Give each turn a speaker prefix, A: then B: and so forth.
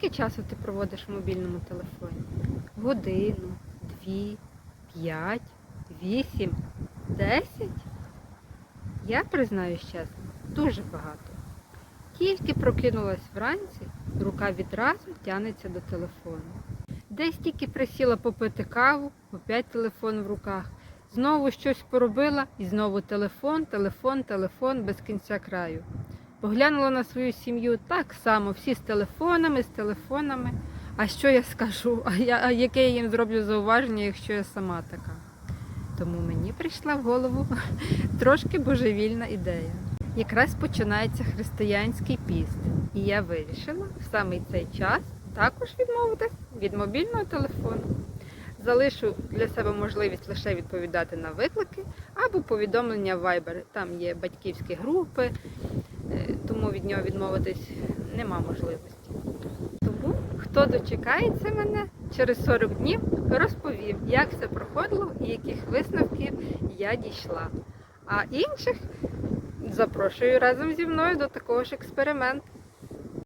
A: Скільки часу ти проводиш в мобільному телефоні? Годину, дві, п'ять, вісім, десять? Я признаюсь чесно, дуже багато. Тільки прокинулась вранці, рука відразу тянеться до телефону. Десь тільки присіла попити каву, опять телефон в руках. Знову щось поробила і знову телефон, телефон, телефон без кінця краю. Поглянула на свою сім'ю так само, всі з телефонами, з телефонами. А що я скажу? А, я, а яке я їм зроблю зауваження, якщо я сама така? Тому мені прийшла в голову трошки божевільна ідея. Якраз починається християнський піст, і я вирішила в саме цей час також відмовитись від мобільного телефону. Залишу для себе можливість лише відповідати на виклики або повідомлення в Viber. Там є батьківські групи, тому від нього відмовитись нема можливості. Тому хто дочекається мене через 40 днів, розповів, як це проходило і яких висновків я дійшла. А інших запрошую разом зі мною до такого ж експерименту.